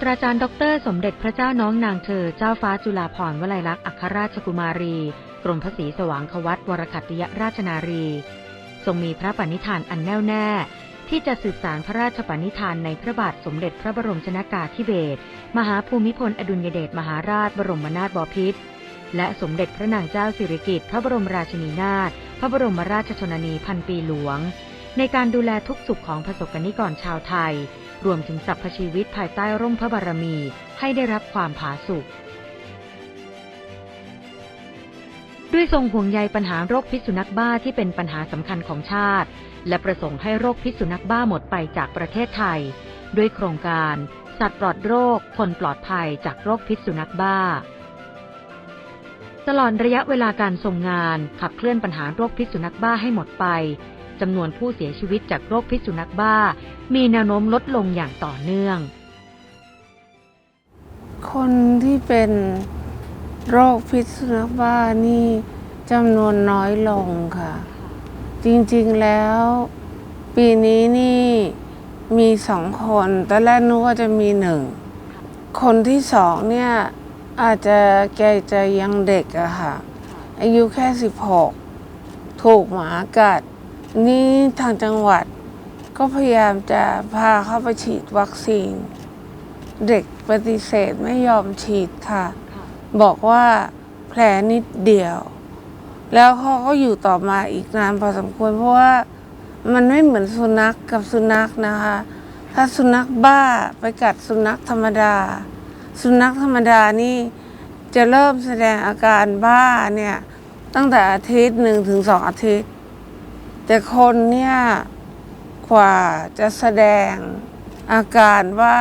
ตราจารย์ดอกเตอรสมเด็จพระเจ้าน้องนางเธอ เจ้าฟ้าจุฬาภรณ์วลัยลักษณ์อัครราชกุมารี กรมพระศรีสว่างควัตวรคัตติยราชนารี ทรงมีพระปณิธานอันแน่วแน่ ที่จะสืบสารพระราชปณิธานในพระบาทสมเด็จพระบรมชนากาธิเบศรมหาภูมิพลอดุลยเดชมหาราชบรมนาถบพิตรและสมเด็จพระนางเจ้าสิริกิติ์พระบรมราชินีนาถพระบรมราชชนนีพันปีหลวง ในการดูแลทุกสุขของประสบกนิกรชาวไทย รวมถึงสรรพชีวิตภายใต้ร่มพระบารมีให้ได้รับความผาสุกด้วยทรงห่วงใยปัญหาโรคพิษสุนัขบ้าที่เป็นปัญหาสำคัญของชาติ และประสงค์ให้โรคพิษสุนัขบ้าหมดไปจากประเทศไทย ด้วยโครงการ สัตว์ปลอดโรค คนปลอดภัยจากโรคพิษสุนัขบ้า ตลอดระยะเวลาการทรงงานขับเคลื่อนปัญหาโรคพิษสุนัขบ้าให้หมดไป จำนวนผู้เสียชีวิตจากโรคพิษสุนัขบ้า มีแนวโน้มลดลงอย่างต่อเนื่อง คนที่เป็นโรคพิษสุนัขบ้านี่จำนวนน้อยลงค่ะ จริงๆแล้ว ปีนี้นี่มีสองคนตอนแรกนึกว่าจะมีหนึ่ง คนที่สองเนี่ยอาจจะแกจะยังเด็กอะค่ะ อายุแค่สิบหกถูกหมากัด นี่ทางจังหวัดก็พยายามจะพาเข้าไปฉีดวัคซีน เด็กปฏิเสธไม่ยอมฉีดค่ะ บอกว่าแผลนิดเดียว แล้วเขาก็อยู่ต่อมาอีกนานพอสมควรเพราะว่ามันไม่เหมือนสุนัขกกับสุนัขนะคะ ถ้าสุนัขบ้าไปกัดสุนัขธรรมดา สุนัขธรรมดานี่จะเริ่มแสดงอาการบ้าเนี่ยตั้งแต่อาทิตย์หนึ่งถึงสองอาทิตย์ แต่คนเนี่ยกว่าจะแสดงอาการว่า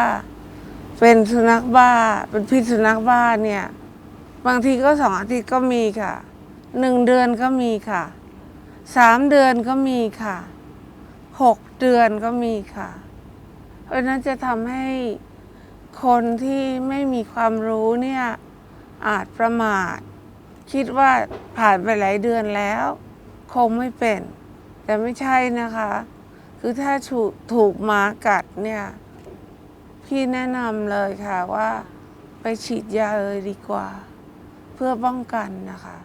เป็นสุนัขบ้า เป็นพิษสุนัขบ้าเนี่ย บางทีก็สองอาทิตย์ก็มีค่ะหนึ่งเดือนก็มีค่ะสามเดือนก็มีค่ะหกเดือนก็มีค่ะ เพราะนั้นจะทำให้คนที่ไม่มีความรู้เนี่ยอาจประมาท คิดว่าผ่านไปหลายเดือนแล้ว คงไม่เป็น แต่ไม่ใช่นะคะ คือถ้าถูกถูกหมากัดเนี่ย พี่แนะนำเลยค่ะว่าไปฉีดยาเลยดีกว่า เพื่อป้องกันนะคะ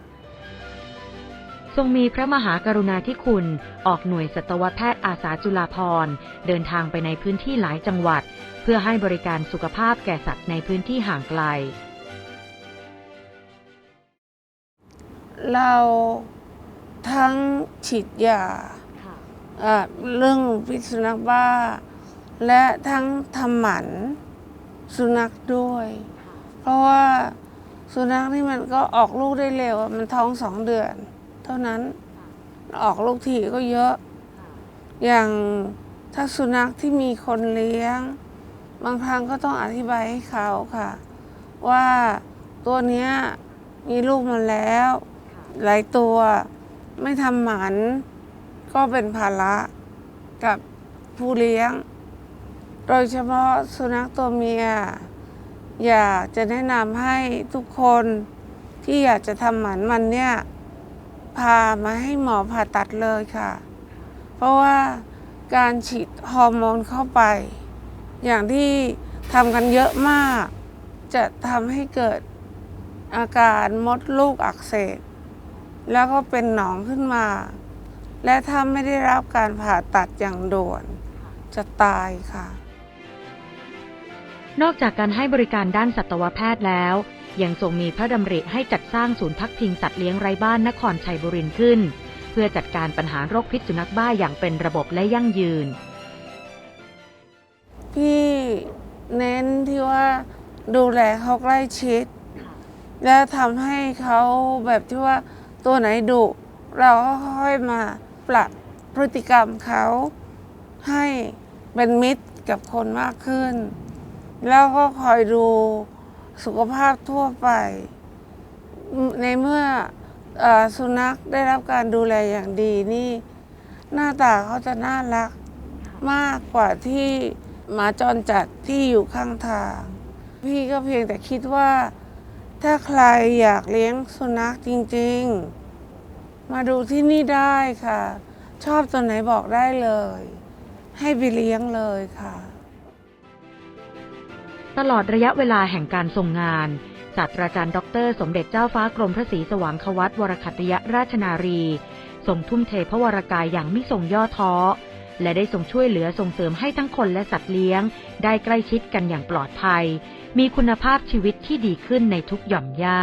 ทรงมีพระมหากรุณาธิคุณ ออกหน่วยสัตวแพทย์อาสาจุฬาภรณ์เดินทางไปในพื้นที่หลายจังหวัด เพื่อให้บริการสุขภาพแก่สัตว์ในพื้นที่ห่างไกล เรา ทั้งฉีดยาอะเรื่องพิษสุนัขบ้า และทั้งทำหมันสุนัขด้วยเพราะว่าสุนัขนี่มันก็ออกลูกได้เร็วอะมันท้องสองเดือน เท่านั้นออกลูกทีก็เยอะอย่างถ้าสุนัขที่มีคนเลี้ยง บางครั้งก็ต้องอธิบายให้เขาค่ะ ว่าตัวเนี้ยมีลูกมาแล้วหลายตัว ไม่ทำหมันก็เป็นภาระกับผู้เลี้ยง โดยเฉพาะสุนัขตัวเมีย อยากจะแนะนำให้ทุกคนที่อยากจะทำหมันมันเนี่ย พามาให้หมอผ่าตัดเลยค่ะ เพราะว่าการฉีดฮอร์โมนเข้าไป อย่างที่ทำกันเยอะมาก จะทำให้เกิดอาการมดลูกอักเสบ แล้วก็เป็นหนองขึ้นมา และถ้าไม่ได้รับการผ่าตัดอย่างด่วน จะตายค่ะ นอกจากการให้บริการด้านสัตวแพทย์แล้ว ยังทรงมีพระดำริให้จัดสร้างศูนย์พักพิงสัตว์เลี้ยงไร้บ้านนครชัยบุรีขึ้น เพื่อจัดการปัญหาโรคพิษสุนัขบ้าอย่างเป็นระบบและยั่งยืน พี่เน้นที่ว่าดูแลเขาใกล้ชิด แล้วทำให้เขาแบบที่ว่า ตัวไหนดุเราก็ค่อยมาปรับพฤติกรรมเขาให้เป็นมิตรกับคนมากขึ้น แล้วก็คอยดูสุขภาพทั่วไป ในเมื่อเออสุนัขได้รับการดูแลอย่างดีนี่ หน้าตาเขาจะน่ารักมากกว่าที่หมาจรจัดที่อยู่ข้างทาง พี่ก็เพียงแต่คิดว่า ถ้าใครอยากเลี้ยงสุนัขจริงๆ มาดูที่นี่ได้ค่ะ ชอบตัวไหนบอกได้เลย ให้ไปเลี้ยงเลยค่ะ ตลอดระยะเวลาแห่งการทรงงาน ศาสตราจารย์ ดร สมเด็จเจ้าฟ้ากรมพระศรีสว่างควัตวรคัตยราชนารี ทรงทุ่มเทพระวรกายอย่างไม่ทรงย่อท้อ และได้ทรงช่วยเหลือส่งเสริมให้ทั้งคนและสัตว์เลี้ยง ได้ใกล้ชิดกันอย่างปลอดภัย มีคุณภาพชีวิตที่ดีขึ้นในทุกหย่อมย่า